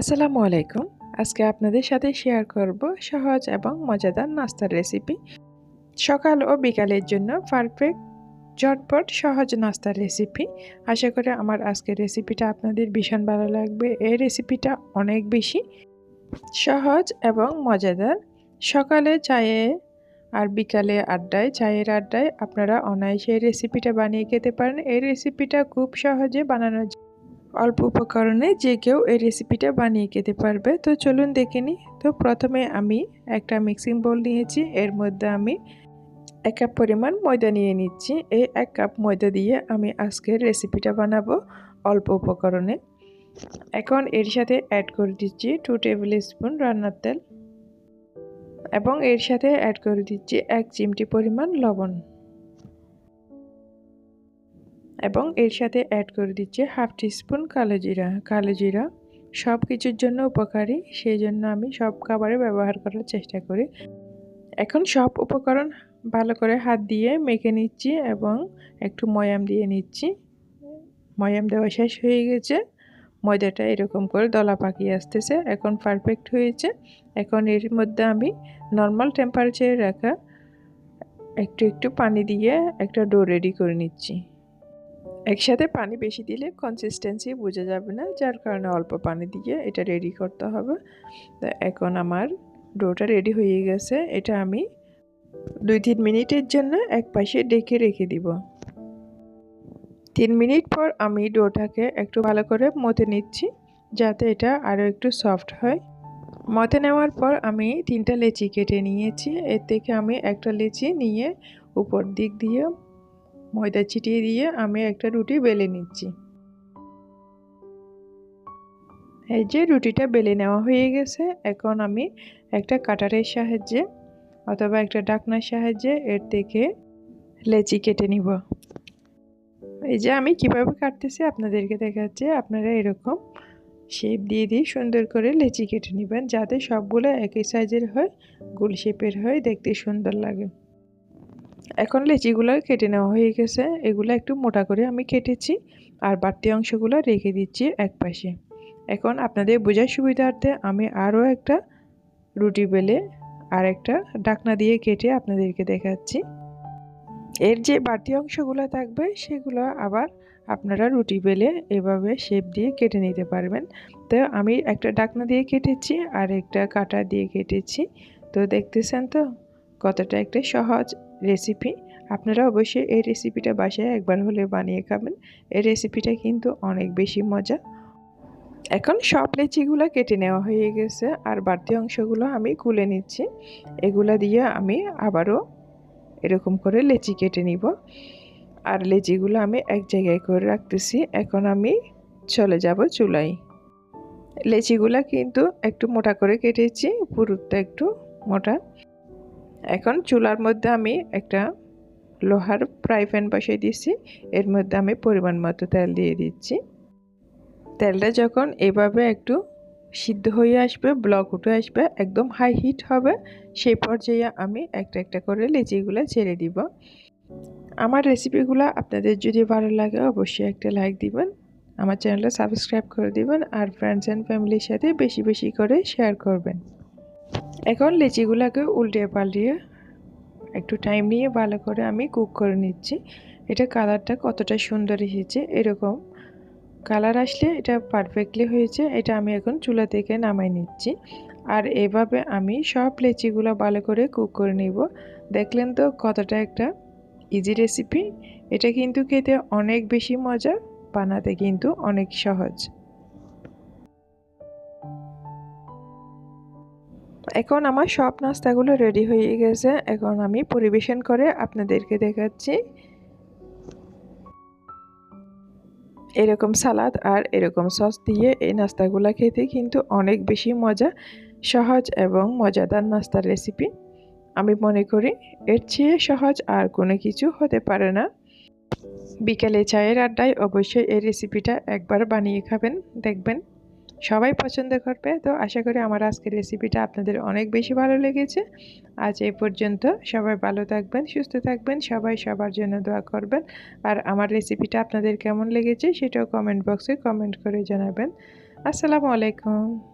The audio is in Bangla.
আসসালামু আলাইকুম। আজকে আপনাদের সাথে শেয়ার করব সহজ এবং মজাদার নাস্তার রেসিপি সকাল ও বিকালের জন্য পারফেক্ট ঝটপট সহজ নাস্তার রেসিপি আশা করি আমার আজকের রেসিপিটা আপনাদের ভীষণ ভালো লাগবে। এই রেসিপিটা অনেক বেশি সহজ এবং মজাদার। সকালে চায়ে আর বিকালে আড্ডায়, চায়ের আড্ডায় আপনারা অনায়াসে এই রেসিপিটা বানিয়ে খেতে পারেন। এই রেসিপিটা খুব সহজে বানানো অল্প উপকরণে যে কেউ এই রেসিপিটা বানিয়ে খেতে পারবে। তো চলুন দেখে নিই। তো প্রথমে আমি একটা মিক্সিং বোল নিয়েছি। এর মধ্যে আমি এক কাপ পরিমাণ ময়দা নিয়ে নিচ্ছি। এই এক কাপ ময়দা দিয়ে আমি আজকের রেসিপিটা বানাবো অল্প উপকরণে। এখন এর সাথে অ্যাড করে দিচ্ছি টু টেবিল স্পুন রান্নার তেল। এবং এর সাথে অ্যাড করে দিচ্ছি এক চিমটি পরিমাণ লবণ। এবং এর সাথে অ্যাড করে দিচ্ছি হাফ টিস্পুন কালো জিরা। কালো জিরা সব কিছুর জন্য উপকারী সেই জন্য আমি সব খাবারে ব্যবহার করার চেষ্টা করি। এখন সব উপকরণ ভালো করে হাত দিয়ে মেখে নিচ্ছি এবং একটু ময়াম দিয়ে নিচ্ছি। ময়াম দেওয়া শেষ হয়ে গেছে। ময়দাটা এরকম করে দলা পাকিয়ে আসতেছে, এখন পারফেক্ট হয়েছে। এখন এর মধ্যে আমি নর্মাল টেম্পারেচারে রাখা একটু একটু পানি দিয়ে একটা ডো রেডি করে নিচ্ছি। একসাথে পানি বেশি দিলে কনসিস্টেন্সি বোঝা যাবে না, যার কারণে অল্প পানি দিয়ে এটা রেডি করতে হবে। তো এখন আমার ডোটা রেডি হয়ে গেছে, এটা আমি দুই তিন মিনিটের জন্য এক পাশে ডেকে রেখে দিব। তিন মিনিট পর আমি ডোটাকে একটু ভালো করে মতে নিচ্ছি, যাতে এটা আরও একটু সফট হয়। মতে নেওয়ার পর আমি তিনটা লেচি কেটে নিয়েছি, এর থেকে আমি একটা লেচি নিয়ে উপর দিক দিয়ে ময়দা ছিটিয়ে দিয়ে আমি একটা রুটি বেলে নিচ্ছি। এই যে রুটিটা বেলে নেওয়া হয়ে গেছে, এখন আমি একটা কাটারের সাহায্যে অথবা একটা ডাকনার সাহায্যে এর থেকে লেচি কেটে নিব। এই যে আমি কীভাবে কাটতেছি আপনাদেরকে দেখাচ্ছি, আপনারা এরকম শেপ দিয়ে দিয়ে সুন্দর করে লেচি কেটে নেবেন, যাতে সবগুলো একই সাইজের হয়, গোল শেপের হয়, দেখতে সুন্দর লাগে। এখন লেচিগুলো কেটে নেওয়া হয়ে গেছে। এগুলো একটু মোটা করে আমি কেটেছি আর বাড়তি অংশগুলো রেখে দিচ্ছি এক পাশে। এখন আপনাদের বোঝার সুবিধার্থে আমি আরও একটা রুটি বেলে আর একটা ডাকনা দিয়ে কেটে আপনাদেরকে দেখাচ্ছি। এর যে বাড়তি অংশগুলো থাকবে সেগুলো আবার আপনারা রুটি বেলে এভাবে শেপ দিয়ে কেটে নিতে পারবেন। তো আমি একটা ডাকনা দিয়ে কেটেছি আর একটা কাটা দিয়ে কেটেছি। তো দেখতেছেন তো কতটা একটা সহজ রেসিপি আপনারা অবশ্যই এই রেসিপিটা বাসায় একবার হলে বানিয়ে খাবেন। এই রেসিপিটা কিন্তু অনেক বেশি মজা। এখন সব লেচিগুলো কেটে নেওয়া হয়ে গেছে আর বাড়তি অংশগুলো আমি খুলে নিচ্ছি। এগুলা দিয়ে আমি আবারও এরকম করে লেচি কেটে নিব। আর লেচিগুলো আমি এক জায়গায় করে রাখতেছি। এখন আমি চলে যাব চুলাই লেচিগুলা কিন্তু একটু মোটা করে কেটেছি, পুরুত্ব একটু মোটা। এখন চুলার মধ্যে আমি একটা লোহার ফ্রাই প্যান বসিয়ে দিচ্ছি এর মধ্যে আমি পরিমাণ মতো তেল দিয়ে দিচ্ছি। তেলটা যখন এভাবে একটু সিদ্ধ হয়ে আসবে, ব্লক উঠে আসবে, একদম হাই হিট হবে, সেই পর্যায়ে আমি একটা একটা করে লিচিগুলো ছেড়ে দিব। আমার রেসিপিগুলো আপনাদের যদি ভালো লাগে অবশ্যই একটা লাইক দিবেন, আমার চ্যানেলটা সাবস্ক্রাইব করে দিবেন, আর ফ্রেন্ডস অ্যান্ড ফ্যামিলির সাথে বেশি বেশি করে শেয়ার করবেন। এখন লিচিগুলোকে উল্টে পাল্টিয়ে একটু টাইম নিয়ে ভালো করে আমি কুক করে নিচ্ছি। এটা কালারটা কতটা সুন্দর এসেছে, এরকম কালার আসলে এটা পারফেক্টলি হয়েছে, এটা আমি এখন চুলা থেকে নামাই নিচ্ছি। আর এভাবে আমি সব লেচিগুলো ভালো করে কুক করে নিব। দেখলেন তো কতটা একটা ইজি রেসিপি এটা কিন্তু খেতে অনেক বেশি মজা, বানাতে কিন্তু অনেক সহজ। এখন আমার সব নাস্তাগুলো রেডি হয়ে গেছে। এখন আমি পরিবেশন করে আপনাদেরকে দেখাচ্ছি। এরকম সালাদ আর এরকম সস দিয়ে এই নাস্তাগুলো খেতে কিন্তু অনেক বেশি মজা, সহজ এবং মজাদার নাস্তার রেসিপি আমি মনে করি এর চেয়ে সহজ আর কোনো কিছু হতে পারে না। বিকেলে চায়ের আড্ডায় অবশ্যই এই রেসিপিটা একবার বানিয়ে খাবেন, দেখবেন। সবাই পছন্দ করবে। তো আশা করি আমার আজকের রেসিপিটা আপনাদের অনেক বেশি ভালো লেগেছে। আজ এ পর্যন্ত সবাই ভালো থাকবেন, সুস্থ থাকবেন, সবাই সবার জন্য দোয়া করবেন। আর আমার রেসিপিটা আপনাদের কেমন লেগেছে সেটাও কমেন্ট বক্সে কমেন্ট করে জানাবেন। আসসালামু আলাইকুম।